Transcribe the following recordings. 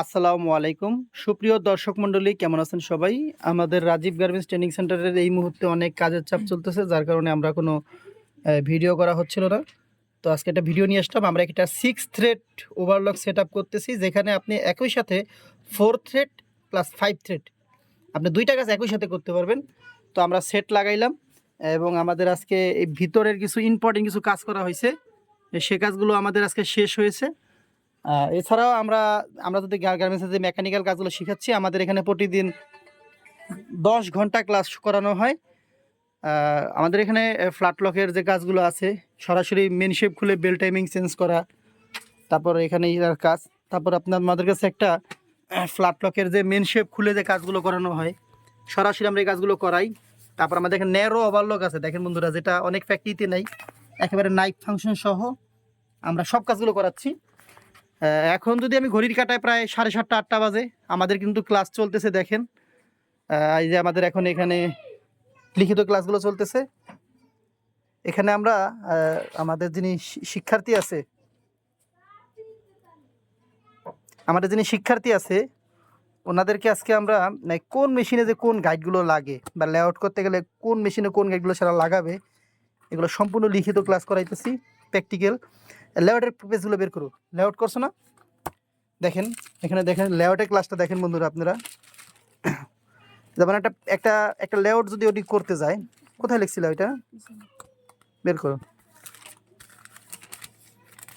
আসসালামু আলাইকুম। সুপ্রিয় দর্শক মণ্ডলী, কেমন আছেন সবাই? আমাদের রাজীব গার্মেন্টস ট্রেনিং সেন্টারের এই মুহূর্তে অনেক কাজের চাপ চলতেছে, যার কারণে আমরা কোনো ভিডিও করা হচ্ছিল না। তো আজকে একটা ভিডিও নিয়ে আসলাম। আমরা একটা six thread overlock set up করতেছি, যেখানে আপনি একই সাথে four thread plus five thread আপনি দুইটা কাজ একই সাথে করতে পারবেন। তো আমরা সেট লাগাইলাম এবং আমাদের আজকে এই ভিতরের কিছু ইম্পর্টেন্ট কিছু কাজ করা হয়েছে। সে কাজগুলো আমাদের আজকে শেষ হয়েছে। এছাড়াও আমরা আমরা যদি গার্মেন্টসের যে মেকানিক্যাল কাজগুলো শিখাচ্ছি, আমাদের এখানে প্রতিদিন দশ ঘণ্টা ক্লাস করানো হয়। আমাদের এখানে ফ্ল্যাট লকের যে কাজগুলো আছে, সরাসরি মেন শেপ খুলে বেল টাইমিং চেঞ্জ করা, তারপর এখানে ইয়ার কাজ, তারপর আপনার, আমাদের কাছে একটা ফ্ল্যাট লকের যে মেন শেপ খুলে যে কাজগুলো করানো হয়, সরাসরি আমরা এই কাজগুলো করাই। তারপর আমাদের এখানে ন্যারো ওভারলক আছে, দেখেন বন্ধুরা, যেটা অনেক ফ্যাক্টরিতে নাই। একেবারে নাইট ফাংশন সহ আমরা সব কাজগুলো করাচ্ছি। এখন যদি আমি ঘড়ির কাটায় প্রায় সাড়ে সাতটা, আটটা বাজে, আমাদের কিন্তু ক্লাস চলতেছে, দেখেন। এই যে আমাদের এখন এখানে লিখিত ক্লাসগুলো চলতেছে। এখানে আমরা আমাদের যিনি শিক্ষার্থী আছে, আমাদের যিনি শিক্ষার্থী আছে, ওনাদেরকে আজকে আমরা মানে কোন মেশিনে যে কোন গাইডগুলো লাগে বা লেআউট করতে গেলে কোন মেশিনে কোন গাইডগুলো সেটা লাগাবে, এগুলো সম্পূর্ণ লিখিত ক্লাস করাইতেছি প্র্যাকটিক্যাল লেআউটের পেজগুলো বের করো। লেআউট করছ না? দেখেন, এখানে দেখেন লেআউটের ক্লাসটা দেখেন বন্ধুরা আপনারা। যেমন একটা একটা একটা লেআউট যদি ওটি করতে যায়, কোথায় লিখছিল এটা বের করো।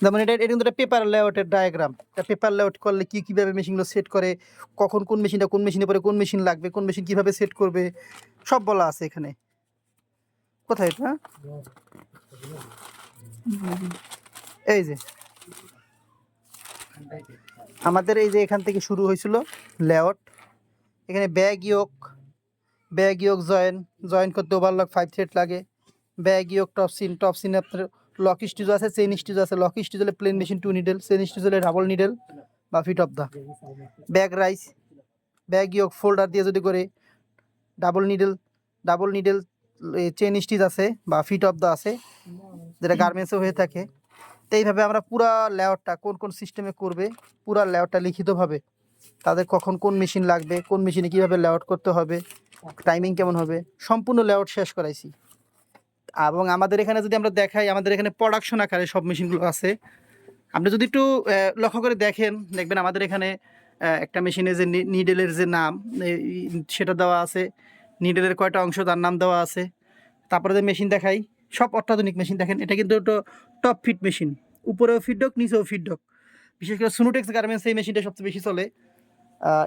যেমন এটা এটা কিন্তু একটা পেপার লেআউটের ডায়াগ্রাম একটা পেপার লেআউট করলে কী, কীভাবে মেশিনগুলো সেট করে, কখন কোন মেশিনটা কোন মেশিনে পরে কোন মেশিন লাগবে, কোন মেশিন কীভাবে সেট করবে, সব বলা আছে এখানে। কোথায় এটা? এই যে। আমাদের এই যে এখান থেকে শুরু হয়েছিল লেআউট এখানে back yoke back yoke join join করতে ওভারলক ফাইভ থ্রেড লাগে। Back yoke top seam top সিনে আপনার লক স্টিজ আছে চেইন স্টিজ আছে। লক স্টিজ হলে plain machine two needle chain stitch হলে ডাবল নিডেল বা feed off the back rise back yoke folder দিয়ে যদি করে double needle double needle chain stitch আছে বা ফিট অফ দা আছে, যেটা গার্মেন্টসও হয়ে থাকে। তো এইভাবে আমরা পুরা লেআউটটা কোন কোন সিস্টেমে করবে, পুরা লেয়ারটা লিখিতভাবে, তাদের কখন কোন মেশিন লাগবে, কোন মেশিনে কীভাবে লেআউট করতে হবে টাইমিং কেমন হবে, সম্পূর্ণ লেআউট শেষ করাইছি। এবং আমাদের এখানে যদি আমরা দেখাই, আমাদের এখানে প্রোডাকশন আকারে সব মেশিনগুলো আছে। আপনি যদি একটু লক্ষ্য করে দেখেন, দেখবেন আমাদের এখানে একটা মেশিনে যে নিডেলের যে নাম সেটা দেওয়া আছে। নিডেলের কয়টা অংশ, তার নাম দেওয়া আছে। তারপরে যে মেশিন দেখাই, সব অত্যাধুনিক মেশিন দেখেন, এটা কিন্তু টপ ফিট মেশিন উপরেও ফিডডক নিচেও ফিডডক বিশেষ করে সুনুটেক্স গার্মেন্টস এই মেশিনটা সবচেয়ে বেশি চলে।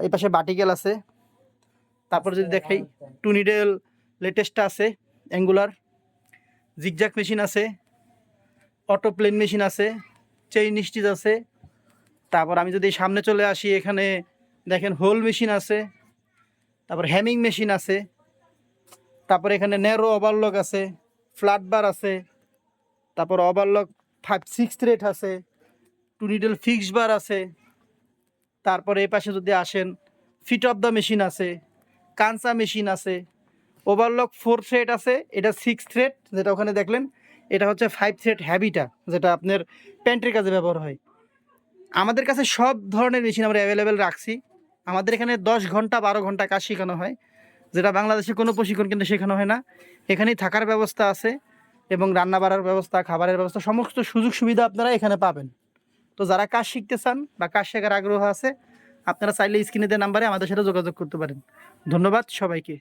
এই পাশে বাটিকেল আছে। তারপর যদি দেখাই টু নিডেল লেটেস্টটা আছে অ্যাঙ্গুলার জিগজ্যাক মেশিন আছে। অটো প্লেন মেশিন আছে। চেইন স্টিচ আছে। তারপর আমি যদি সামনে চলে আসি, এখানে দেখেন হোল মেশিন আছে। তারপর হ্যামিং মেশিন আছে। তারপর এখানে ন্যারো ওভারলক আছে। ফ্ল্যাট বার আছে। তারপর ওভারলক ফাইভ সিক্স রেট আছে টু নিডেল ফিক্স বার আছে, তারপরে এই পাশে যদি আসেন ফিট অফ দ্য মেশিন আছে কানসা মেশিন আছে ওভারলক ফোর থ্রেড আছে, এটা সিক্স থ্রেড যেটা ওখানে দেখলেন, এটা হচ্ছে ফাইভ থ্রেড হ্যাবিটা যেটা আপনার প্যান্টের কাজে ব্যবহার হয়। আমাদের কাছে সব ধরনের মেশিন আমরা অ্যাভেলেবেল রাখছি। আমাদের এখানে দশ ঘণ্টা, বারো ঘণ্টা কাজ শেখানো হয়, যেটা বাংলাদেশে কোনো প্রশিক্ষণ কেন্দ্রে শেখানো হয় না। এখানেই থাকার ব্যবস্থা আছে। এবং রান্না বাড়ার ব্যবস্থা, খাবারের ব্যবস্থা, সমস্ত সুযোগ সুবিধা আপনারা এখানে পাবেন। তো যারা কাজ শিখতে চান বা কাজ শেখার আগ্রহ আছে, আপনারা চাইলে স্ক্রিনে দেওয়া নাম্বারে আমাদের সাথে যোগাযোগ করতে পারেন। ধন্যবাদ সবাইকে।